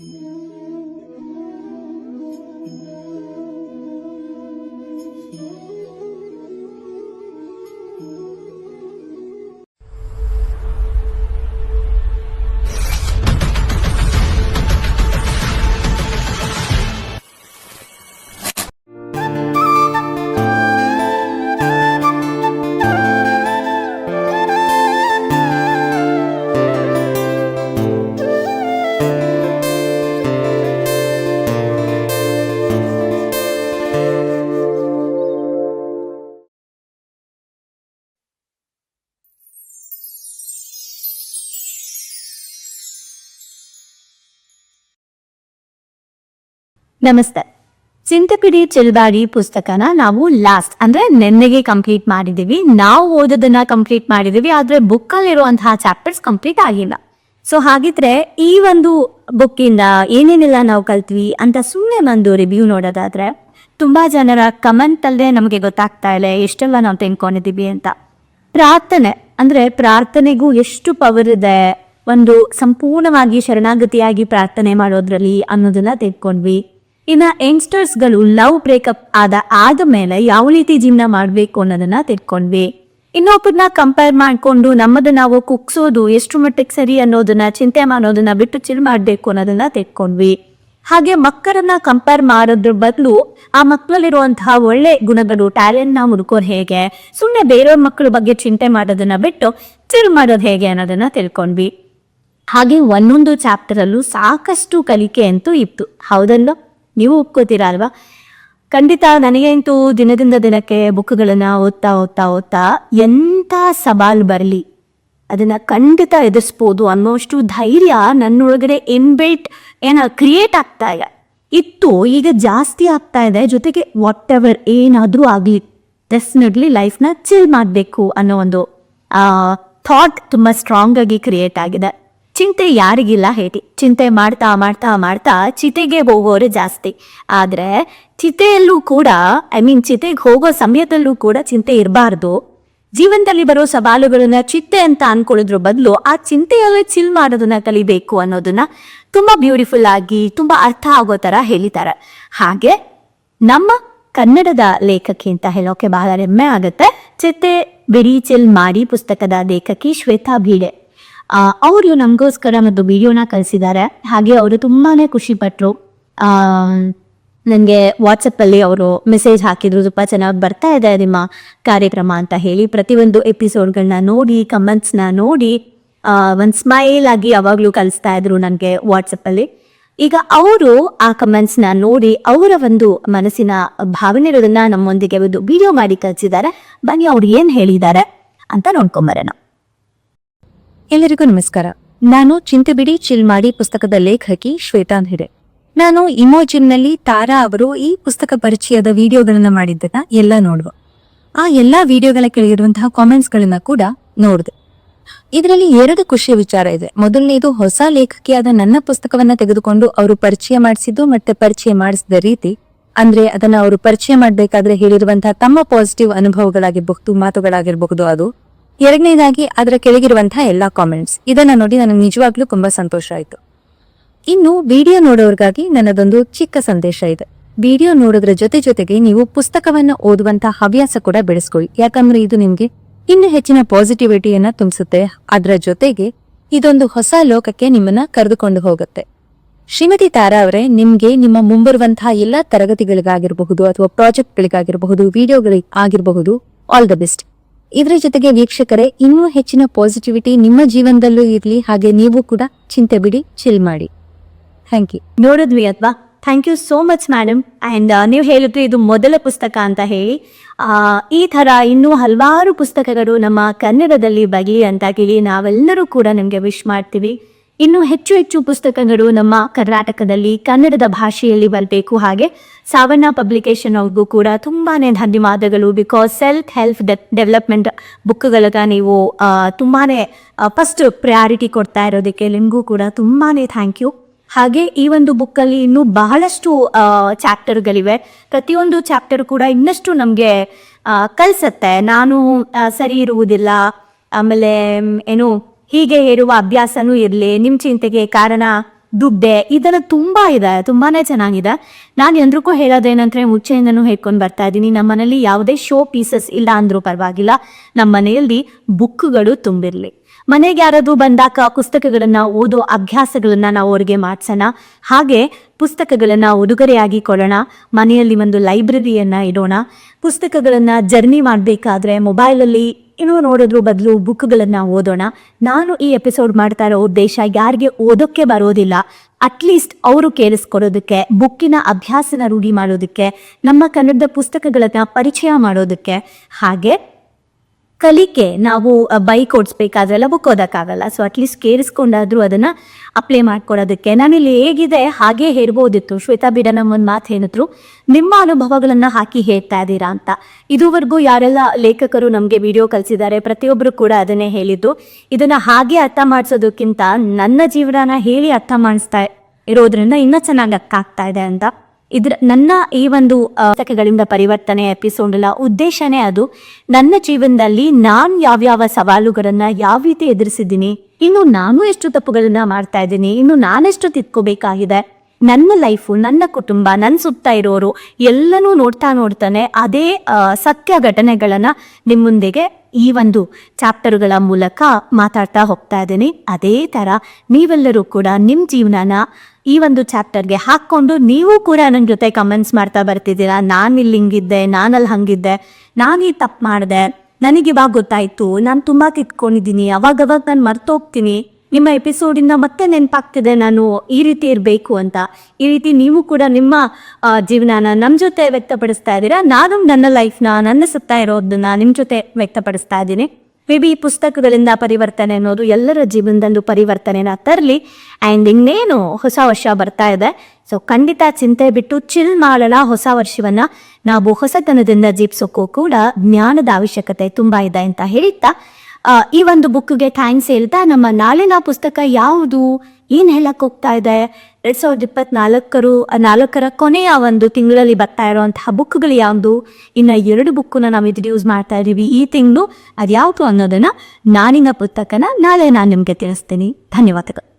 Mm-hmm. ನಮಸ್ತೆ. ಚಿಂತಪಿಡಿ ಚಿಲ್ಬಾಡಿ ಪುಸ್ತಕನ ನಾವು ಲಾಸ್ಟ್ ಅಂದ್ರೆ ನೆನ್ನೆಗೆ ಕಂಪ್ಲೀಟ್ ಮಾಡಿದೀವಿ. ನಾವು ಓದೋದನ್ನ ಕಂಪ್ಲೀಟ್ ಮಾಡಿದೀವಿ, ಆದ್ರೆ ಬುಕ್ ಅಲ್ಲಿರುವಂತಹ ಚಾಪ್ಟರ್ಸ್ ಕಂಪ್ಲೀಟ್ ಆಗಿಲ್ಲ. ಸೊ ಹಾಗಿದ್ರೆ ಈ ಒಂದು ಬುಕ್ಕಿಂದ ಏನೇನೆಲ್ಲ ನಾವು ಕಲ್ತ್ವಿ ಅಂತ ಸುಮ್ಮನೆ ಒಂದು ರಿವ್ಯೂ ನೋಡೋದಾದ್ರೆ, ತುಂಬಾ ಜನರ ಕಮೆಂಟ್ ಅಲ್ಲದೆ ನಮಗೆ ಗೊತ್ತಾಗ್ತಾ ಇಲ್ಲ ಎಷ್ಟೆಲ್ಲ ನಾವು ತಿನ್ಕೊಂಡಿದ್ದೀವಿ ಅಂತ. ಪ್ರಾರ್ಥನೆ, ಅಂದ್ರೆ ಪ್ರಾರ್ಥನೆಗೂ ಎಷ್ಟು ಪವರ್ ಇದೆ, ಒಂದು ಸಂಪೂರ್ಣವಾಗಿ ಶರಣಾಗತಿಯಾಗಿ ಪ್ರಾರ್ಥನೆ ಮಾಡೋದ್ರಲ್ಲಿ ಅನ್ನೋದನ್ನ ತಿಳ್ಕೊಂಡ್ವಿ. ಇನ್ನ ಯಂಗ್ಸ್ಟರ್ಸ್ಗಳು ಲವ್ ಬ್ರೇಕಪ್ ಆದ ಆದ ಮೇಲೆ ಯಾವ ರೀತಿ ಜೀವನ ಮಾಡ್ಬೇಕು ಅನ್ನೋದನ್ನ ತಿಳ್ಕೊಂಡ್ವಿ. ಇನ್ನೊಬ್ಬರನ್ನ ಕಂಪೇರ್ ಮಾಡ್ಕೊಂಡು ನಮ್ಮದು ನಾವು ಕುಗ್ಸೋದು ಎಷ್ಟು ಮಟ್ಟಿಗೆ ಸರಿ ಅನ್ನೋದನ್ನ, ಚಿಂತೆ ಮಾಡೋದನ್ನ ಬಿಟ್ಟು ಚಿಲ್ ಮಾಡ್ಬೇಕು ಅನ್ನೋದನ್ನ ತಿಳ್ಕೊಂಡ್ವಿ. ಹಾಗೆ ಮಕ್ಕಳನ್ನ ಕಂಪೇರ್ ಮಾಡೋದ್ರ ಬದಲು ಆ ಮಕ್ಕಳಲ್ಲಿರುವಂತಹ ಒಳ್ಳೆ ಗುಣಗಳು ಟ್ಯಾಲೆಂಟ್ನ ಹುಡ್ಕೋರ್ ಹೇಗೆ ಸುಮ್ಮನೆ ಬೇರೆಯವ್ರ ಮಕ್ಕಳ ಬಗ್ಗೆ ಚಿಂತೆ ಮಾಡೋದನ್ನ ಬಿಟ್ಟು ಚಿಲ್ ಮಾಡೋದು ಹೇಗೆ ಅನ್ನೋದನ್ನ ತಿಳ್ಕೊಂಡ್ವಿ. ಹಾಗೆ ಒಂದೊಂದು ಚಾಪ್ಟರ್ ಅಲ್ಲೂ ಸಾಕಷ್ಟು ಕಲಿಕೆ ಅಂತೂ ಇತ್ತು. ಹೌದಲ್ಲೋ ನೀವು ಒಪ್ಕೋತೀರಾ ಅಲ್ವಾ? ಖಂಡಿತ ನನಗಂತೂ ದಿನದಿಂದ ದಿನಕ್ಕೆ ಬುಕ್ಗಳನ್ನು ಓದ್ತಾ ಓದ್ತಾ ಓದ್ತಾ ಎಂಥ ಸವಾಲು ಬರಲಿ, ಅದನ್ನ ಖಂಡಿತ ಎದುರಿಸ್ಬೋದು ಅನ್ನೋಷ್ಟು ಧೈರ್ಯ ನನ್ನೊಳಗಡೆ ಇನ್ಬಿಲ್ಟ್ ಏನೋ ಕ್ರಿಯೇಟ್ ಆಗ್ತಾ ಇದೆ. ಇತ್ತು, ಈಗ ಜಾಸ್ತಿ ಆಗ್ತಾ ಇದೆ. ಜೊತೆಗೆ ವಾಟ್ ಎವರ್ ಏನಾದರೂ ಆಗಲಿ ಡೆಫಿನೆಟ್ಲಿ ಲೈಫ್ನ ಚಿಲ್ ಮಾಡಬೇಕು ಅನ್ನೋ ಒಂದು ಥಾಟ್ ತುಂಬ ಸ್ಟ್ರಾಂಗ್ ಆಗಿ ಕ್ರಿಯೇಟ್ ಆಗಿದೆ. ಚಿಂತೆ ಯಾರಿಗಿಲ್ಲ ಹೇಳಿ. ಚಿಂತೆ ಮಾಡ್ತಾ ಮಾಡ್ತಾ ಮಾಡ್ತಾ ಚಿತೆಗೆ ಹೋಗೋರು ಜಾಸ್ತಿ. ಆದ್ರೆ ಚಿತೆಯಲ್ಲೂ ಕೂಡ ಐ ಮೀನ್ ಚಿತೆಗೆ ಹೋಗೋ ಸಮಯದಲ್ಲೂ ಕೂಡ ಚಿಂತೆ ಇರಬಾರ್ದು. ಜೀವನದಲ್ಲಿ ಬರೋ ಸವಾಲುಗಳನ್ನ ಚಿತ್ತೆ ಅಂತ ಅನ್ಕೊಳ್ಳೋದ್ರ ಬದಲು ಆ ಚಿಂತೆಯಲ್ಲೇ ಚಿಲ್ ಮಾಡೋದನ್ನ ಕಲಿಬೇಕು ಅನ್ನೋದನ್ನ ತುಂಬಾ ಬ್ಯೂಟಿಫುಲ್ ಆಗಿ, ತುಂಬಾ ಅರ್ಥ ಆಗೋ ತರ ಹೇಳಿದ್ದಾರೆ. ಹಾಗೆ ನಮ್ಮ ಕನ್ನಡದ ಲೇಖಕಿ ಅಂತ ಹೇಳೋಕೆ ಬಹಳ ಹೆಮ್ಮೆ ಆಗುತ್ತೆ. ಚಿತೆ ಬಿರಿ ಚಿಲ್ ಮಾಡಿ ಪುಸ್ತಕದ ಲೇಖಕಿ ಶ್ವೇತಾ ಭೀಡೆ ಅವರು ನಮಗೋಸ್ಕರ ಒಂದು ವಿಡಿಯೋನ ಕಳಿಸಿದ್ದಾರೆ ಹಾಗೆ ಅವರು ತುಂಬಾನೇ ಖುಷಿ ಪಟ್ರು ನನಗೆ ವಾಟ್ಸಪ್ಪಲ್ಲಿ ಅವರು ಮೆಸೇಜ್ ಹಾಕಿದ್ರು ತುಂಬ ಚೆನ್ನಾಗಿ ಬರ್ತಾ ಇದೆ ನಿಮ್ಮ ಕಾರ್ಯಕ್ರಮ ಅಂತ ಹೇಳಿ ಪ್ರತಿಯೊಂದು ಎಪಿಸೋಡ್ಗಳನ್ನ ನೋಡಿ ಕಮೆಂಟ್ಸ್ನ ನೋಡಿ ಒಂದು ಸ್ಮೈಲ್ ಆಗಿ ಯಾವಾಗಲೂ ಕಲಿಸ್ತಾ ಇದ್ರು ನನಗೆ ವಾಟ್ಸಪ್ಪಲ್ಲಿ ಈಗ ಅವರು ಆ ಕಮೆಂಟ್ಸ್ನ ನೋಡಿ ಅವರ ಒಂದು ಮನಸ್ಸಿನ ಭಾವನೆ ನಮ್ಮೊಂದಿಗೆ ಒಂದು ವಿಡಿಯೋ ಮಾಡಿ ಕಳಿಸಿದ್ದಾರೆ. ಬನ್ನಿ ಅವ್ರು ಏನು ಹೇಳಿದ್ದಾರೆ ಅಂತ ನೋಡ್ಕೊಂಬರೋಣ ಎಲ್ಲರಿಗೂ ನಮಸ್ಕಾರ. ನಾನು ಚಿಂತೆಬಿಡಿ ಚಿಲ್ ಮಾಡಿ ಪುಸ್ತಕದ ಲೇಖಕಿ ಶ್ವೇತಾ ಹಿರೆ ನಾನು ಇಮೋಜಿಮ್ನಲ್ಲಿ ತಾರಾ ಅವರು ಈ ಪುಸ್ತಕ ಪರಿಚಯದ ವಿಡಿಯೋಗಳನ್ನ ಮಾಡಿದ್ದನ್ನ ಎಲ್ಲ ನೋಡುವ. ಆ ಎಲ್ಲಾ ವಿಡಿಯೋಗಳ ಕೆಳಗಿರುವಂತಹ ಕಾಮೆಂಟ್ಸ್ ಗಳನ್ನ ಕೂಡ ನೋಡಿದೆ. ಇದರಲ್ಲಿ ಎರಡು ಖುಷಿಯ ವಿಚಾರ ಇದೆ. ಮೊದಲನೇದು ಹೊಸ ಲೇಖಕಿಯಾದ ನನ್ನ ಪುಸ್ತಕವನ್ನ ತೆಗೆದುಕೊಂಡು ಅವರು ಪರಿಚಯ ಮಾಡಿಸಿದ್ದು ಮತ್ತೆ ಪರಿಚಯ ಮಾಡಿಸಿದ ರೀತಿ, ಅಂದ್ರೆ ಅದನ್ನ ಅವರು ಪರಿಚಯ ಮಾಡಬೇಕಾದ್ರೆ ಹೇಳಿರುವಂತಹ ತಮ್ಮ ಪಾಸಿಟಿವ್ ಅನುಭವಗಳಾಗಿರಬಹುದು, ಮಾತುಗಳಾಗಿರಬಹುದು ಅದು ಎರಡನೇದಾಗಿ ಅದರ ಕೆಳಗಿರುವಂತಹ ಎಲ್ಲಾ ಕಾಮೆಂಟ್ಸ್ ಇದನ್ನ ನೋಡಿ ನನಗೆ ನಿಜವಾಗ್ಲೂ ತುಂಬಾ ಸಂತೋಷ ಆಯ್ತು. ಇನ್ನು ವಿಡಿಯೋ ನೋಡೋರ್ಗಾಗಿ ನನ್ನದೊಂದು ಚಿಕ್ಕ ಸಂದೇಶ ಇದೆ. ವಿಡಿಯೋ ನೋಡೋದ್ರ ಜೊತೆ ಜೊತೆಗೆ ನೀವು ಪುಸ್ತಕವನ್ನ ಓದುವಂತಹ ಹವ್ಯಾಸ ಕೂಡ ಬೆಳೆಸ್ಕೊಳ್ಳಿ. ಯಾಕಂದ್ರೆ ಇದು ನಿಮ್ಗೆ ಇನ್ನು ಹೆಚ್ಚಿನ ಪಾಸಿಟಿವಿಟಿಯನ್ನ ತುಂಬಿಸುತ್ತೆ. ಅದರ ಜೊತೆಗೆ ಇದೊಂದು ಹೊಸ ಲೋಕಕ್ಕೆ ನಿಮ್ಮನ್ನ ಕರೆದುಕೊಂಡು ಹೋಗುತ್ತೆ. ಶ್ರೀಮತಿ ತಾರಾ ಅವರೇ, ನಿಮ್ಗೆ ನಿಮ್ಮ ಮುಂಬರುವಂತಹ ಎಲ್ಲಾ ತರಗತಿಗಳಿಗಾಗಿರಬಹುದು ಅಥವಾ ಪ್ರಾಜೆಕ್ಟ್ಗಳಿಗಾಗಿರಬಹುದು ವಿಡಿಯೋಗಳಿಗೆ ಆಗಿರಬಹುದು ಆಲ್ ದ ಬೆಸ್ಟ್ ಇದರ ಜೊತೆಗೆ ವೀಕ್ಷಕರೇ, ಇನ್ನೂ ಹೆಚ್ಚಿನ ಪಾಸಿಟಿವಿಟಿ ನಿಮ್ಮ ಜೀವನದಲ್ಲೂ ಇರಲಿ, ಹಾಗೆ ನೀವು ಕೂಡ ಚಿಂತೆ ಬಿಡಿ ಚಿಲ್ ಮಾಡಿ. ಥ್ಯಾಂಕ್ ಯು ನೋಡಿದ್ವಿ ಅಥವಾ thank you so much madam and ನೀವು ಹೇಳಿದ್ರೆ ಇದು ಮೊದಲ ಪುಸ್ತಕ ಅಂತ ಹೇಳಿ. ಈ ಥರ ಇನ್ನೂ ಹಲವಾರು ಪುಸ್ತಕಗಳು ನಮ್ಮ ಕನ್ನಡದಲ್ಲಿ ಬರಲಿ ಅಂತ ಕೇಳಿ ನಾವೆಲ್ಲರೂ ಕೂಡ ನಿಮಗೆ ವಿಶ್ ಮಾಡ್ತೀವಿ. ಇನ್ನು ಹೆಚ್ಚು ಹೆಚ್ಚು ಪುಸ್ತಕಗಳು ನಮ್ಮ ಕರ್ನಾಟಕದಲ್ಲಿ ಕನ್ನಡದ ಭಾಷೆಯಲ್ಲಿ ಬರಬೇಕು. ಹಾಗೆ ಸಾವಣ್ಣ ಪಬ್ಲಿಕೇಶನ್ ಅವ್ರಿಗೂ ಕೂಡ ತುಂಬಾನೇ ಧನ್ಯವಾದಗಳು. ಬಿಕಾಸ್ ಸೆಲ್ಫ್ ಹೆಲ್ಪ್ ಡೆವಲಪ್ಮೆಂಟ್ ಬುಕ್ಗಳಿಗ ನೀವು ತುಂಬಾನೇ ಫಸ್ಟ್ ಪ್ರಯಾರಿಟಿ ಕೊಡ್ತಾ ಇರೋದಕ್ಕೆ ನಿಮಗೂ ಕೂಡ ತುಂಬಾನೇ ಥ್ಯಾಂಕ್ ಯು ಹಾಗೆ ಈ ಒಂದು ಬುಕ್ಕಲ್ಲಿ ಇನ್ನೂ ಬಹಳಷ್ಟು ಚಾಪ್ಟರ್ಗಳಿವೆ ಪ್ರತಿಯೊಂದು ಚಾಪ್ಟರ್ ಕೂಡ ಇನ್ನಷ್ಟು ನಮಗೆ ಕಲಿಸತ್ತೆ. ನಾನು ಸರಿ ಇರುವುದಿಲ್ಲ. ಆಮೇಲೆ, ಏನು ಹೀಗೆ ಹೇರುವ ಅಭ್ಯಾಸನೂ ಇರಲಿ. ನಿಮ್ಮ ಚಿಂತೆಗೆ ಕಾರಣ ದುಡ್ಡೆ. ಇದೆಲ್ಲ ತುಂಬಾ ಇದೆ, ತುಂಬಾನೇ ಚೆನ್ನಾಗಿದೆ. ನಾನು ಎಲ್ರಿಗೂ ಹೇಳೋದೇನಂದ್ರೆ ಮುಂಚೆಯಿಂದನೂ ಹೇಳ್ಕೊಂಡು ಬರ್ತಾ ಇದ್ದೀನಿ. ಮನೆಯಲ್ಲಿ ಯಾವುದೇ ಶೋ ಪೀಸಸ್ ಇಲ್ಲ ಅಂದ್ರೂ ಪರವಾಗಿಲ್ಲ. ನಮ್ಮ ಮನೆಯಲ್ಲಿ ಬುಕ್ಗಳು ತುಂಬಿರಲಿ. ಮನೆಗೆ ಯಾರಾದ್ರೂ ಬಂದಾಗ ಪುಸ್ತಕಗಳನ್ನ ಓದೋ ಅಭ್ಯಾಸಗಳನ್ನ ನಾವು ಅವ್ರಿಗೆ ಮಾಡ್ಸೋಣ. ಹಾಗೆ ಪುಸ್ತಕಗಳನ್ನ ಉಡುಗೊರೆಯಾಗಿ ಕೊಡೋಣ. ಮನೆಯಲ್ಲಿ ಒಂದು ಲೈಬ್ರರಿಯನ್ನ ಇಡೋಣ. ಪುಸ್ತಕಗಳನ್ನ ಜರ್ನಿ ಮಾಡಬೇಕಾದ್ರೆ ಮೊಬೈಲಲ್ಲಿ ಇನ್ನೂ ನೋಡೋದ್ರ ಬದಲು ಬುಕ್ಗಳನ್ನ ಓದೋಣ. ನಾನು ಈ ಎಪಿಸೋಡ್ ಮಾಡ್ತಾ ಇರೋ ಉದ್ದೇಶ ಯಾರಿಗೆ ಓದೋಕ್ಕೆ ಬರೋದಿಲ್ಲ ಅಟ್ಲೀಸ್ಟ್ ಅವರು ಕೇಳಿಸ್ಕೊಡೋದಕ್ಕೆ, ಬುಕ್ಕಿನ ಅಭ್ಯಾಸನ ರೂಢಿ ಮಾಡೋದಕ್ಕೆ, ನಮ್ಮ ಕನ್ನಡದ ಪುಸ್ತಕಗಳನ್ನ ಪರಿಚಯ ಮಾಡೋದಕ್ಕೆ. ಹಾಗೆ ಕಲಿಕೆ ನಾವು ಬೈಕ್ ಓಡಿಸ್ಬೇಕಾದ್ರೆಲ್ಲ ಬುಕ್ ಓದಕ್ಕಾಗಲ್ಲ. ಸೊ ಅಟ್ಲೀಸ್ಟ್ ಕೇರಿಸ್ಕೊಂಡಾದ್ರೂ ಅದನ್ನ ಅಪ್ಲೈ ಮಾಡ್ಕೊಡೋದಕ್ಕೆ. ನಾನಿಲ್ಲಿ ಹೇಗಿದೆ, ಹಾಗೆ ಹೇಳ್ಬೋದಿತ್ತು. ಶ್ವೇತಾ ಬಿಡ ನಮ್ಮ ಒಂದು ಮಾತು ಏನಿದ್ರು ನಿಮ್ಮ ಅನುಭವಗಳನ್ನ ಹಾಕಿ ಹೇಳ್ತಾ ಇದ್ದೀರಾ ಅಂತ. ಇದುವರೆಗೂ ಯಾರೆಲ್ಲ ಲೇಖಕರು ನಮಗೆ ವಿಡಿಯೋ ಕಲಿಸಿದ್ದಾರೆ ಪ್ರತಿಯೊಬ್ಬರು ಕೂಡ ಅದನ್ನೇ ಹೇಳಿದ್ದು. ಇದನ್ನ ಹಾಗೆ ಅರ್ಥ ಮಾಡಿಸೋದಕ್ಕಿಂತ ನನ್ನ ಜೀವನನ ಹೇಳಿ ಅರ್ಥ ಮಾಡಿಸ್ತಾ ಇರೋದ್ರಿಂದ ಇನ್ನೂ ಚೆನ್ನಾಗಿ ಅಕ್ಕಾಗ್ತಾ ಇದೆ ಅಂತ. ಇದ್ರ ನನ್ನ ಈ ಒಂದು ಪುಸ್ತಕಗಳಿಂದ ಪರಿವರ್ತನೆ ಎಪಿಸೋಡ್ ಎಲ್ಲ ಉದ್ದೇಶನೇ ಅದು, ನನ್ನ ಜೀವನದಲ್ಲಿ ನಾನು ಯಾವ್ಯಾವ ಸವಾಲುಗಳನ್ನ ಯಾವ ರೀತಿ ಎದುರಿಸಿದ್ದೀನಿ, ಇನ್ನು ನಾನು ಎಷ್ಟು ತಪ್ಪುಗಳನ್ನ ಮಾಡ್ತಾ ಇದ್ದೀನಿ, ಇನ್ನು ನಾನೆಷ್ಟು ತಿದ್ಕೋಬೇಕಾಗಿದೆ, ನನ್ನ ಲೈಫು, ನನ್ನ ಕುಟುಂಬ ನನ್ನ ಸುತ್ತ ಇರೋರು ಎಲ್ಲನೂ ನೋಡ್ತಾ ನೋಡ್ತಾನೆ ಅದೇ ಸತ್ಯ ಘಟನೆಗಳನ್ನ ನಿಮ್ಮ ಮುಂದೆಗೆ ಈ ಒಂದು ಚಾಪ್ಟರ್ಗಳ ಮೂಲಕ ಮಾತಾಡ್ತಾ ಹೋಗ್ತಾ ಇದ್ದೀನಿ. ಅದೇ ಥರ ನೀವೆಲ್ಲರೂ ಕೂಡ ನಿಮ್ಮ ಜೀವನನ ಈ ಒಂದು ಚಾಪ್ಟರ್ಗೆ ಹಾಕ್ಕೊಂಡು ನೀವು ಕೂಡ ನನ್ನ ಜೊತೆ ಕಮೆಂಟ್ಸ್ ಮಾಡ್ತಾ ಬರ್ತಿದ್ದೀರಾ. ನಾನು ಇಲ್ಲಿ ಹಿಂಗಿದ್ದೆ ನಾನಲ್ಲಿ ಹಂಗಿದ್ದೆ, ನಾನು ಈ ತಪ್ಪು ಮಾಡಿದೆ. ನನಗೆ ಇವಾಗ ಗೊತ್ತಾಯ್ತು, ನಾನು ತುಂಬ ಕಿತ್ಕೊಂಡಿದ್ದೀನಿ. ಅವಾಗವಾಗ ನಾನು ಮರ್ತೋಗ್ತೀನಿ. ನಿಮ್ಮ ಎಪಿಸೋಡಿಂದ ಮತ್ತೆ ನೆನಪಾಗ್ತಿದೆ ನಾನು ಈ ರೀತಿ ಇರಬೇಕು ಅಂತ. ಈ ರೀತಿ ನೀವು ಕೂಡ ನಿಮ್ಮ ಜೀವನನ ನಮ್ಮ ಜೊತೆ ವ್ಯಕ್ತಪಡಿಸ್ತಾ ಇದ್ದೀರಾ. ನಾನು ನನ್ನ ಲೈಫ್ನ ನನ್ನ ಸುತ್ತ ಇರೋದನ್ನ ನಿಮ್ಮ ಜೊತೆ ವ್ಯಕ್ತಪಡಿಸ್ತಾ ಇದ್ದೀನಿ. ಮೇ ಬಿ ಪುಸ್ತಕಗಳಿಂದ ಪರಿವರ್ತನೆ ಅನ್ನೋದು ಎಲ್ಲರ ಜೀವನದಲ್ಲೂ ಪರಿವರ್ತನೆನ ತರಲಿ. ಆ್ಯಂಡ್ ಇನ್ನೇನು ಹೊಸ ವರ್ಷ ಬರ್ತಾ ಇದೆ. ಸೊ ಖಂಡಿತ ಚಿಂತೆ ಬಿಟ್ಟು ಚಿಲ್ ಮಾಡಲ ಹೊಸ ವರ್ಷವನ್ನು. ನಾವು ಹೊಸತನದಿಂದ ಜೀಪ್ಸೋಕ್ಕೂ ಕೂಡ ಜ್ಞಾನದ ಅವಶ್ಯಕತೆ ತುಂಬ ಇದೆ ಅಂತ ಹೇಳ್ತಾ ಈ ಒಂದು ಬುಕ್ಗೆ ಥ್ಯಾಂಕ್ಸ್ ಹೇಳ್ತಾ ನಮ್ಮ ನಾಳಿನ ಪುಸ್ತಕ ಯಾವುದು? ಏನು ಹೇಳಕ್ ಹೋಗ್ತಾ ಇದೆ? ಎರಡ್ ಸಾವಿರದ ಇಪ್ಪತ್ನಾಲ್ಕರು ನಾಲ್ಕರ ಕೊನೆಯ ಒಂದು ತಿಂಗಳಲ್ಲಿ ಬರ್ತಾ ಇರುವಂತಹ ಬುಕ್ಗಳು ಯಾವುದು? ಇನ್ನು ಎರಡು ಬುಕ್ಕನ್ನ ನಾವು ಇಂಟ್ರಡ್ಯೂಸ್ ಮಾಡ್ತಾ ಇದ್ದೀವಿ ಈ ತಿಂಗಳು ಅದ್ಯಾವುದು ಅನ್ನೋದನ್ನ ನಾನಿನ ಪುಸ್ತಕನ ನಾಳೆ ನಾನು ನಿಮಗೆ ತಿಳಿಸ್ತೀನಿ. ಧನ್ಯವಾದಗಳು.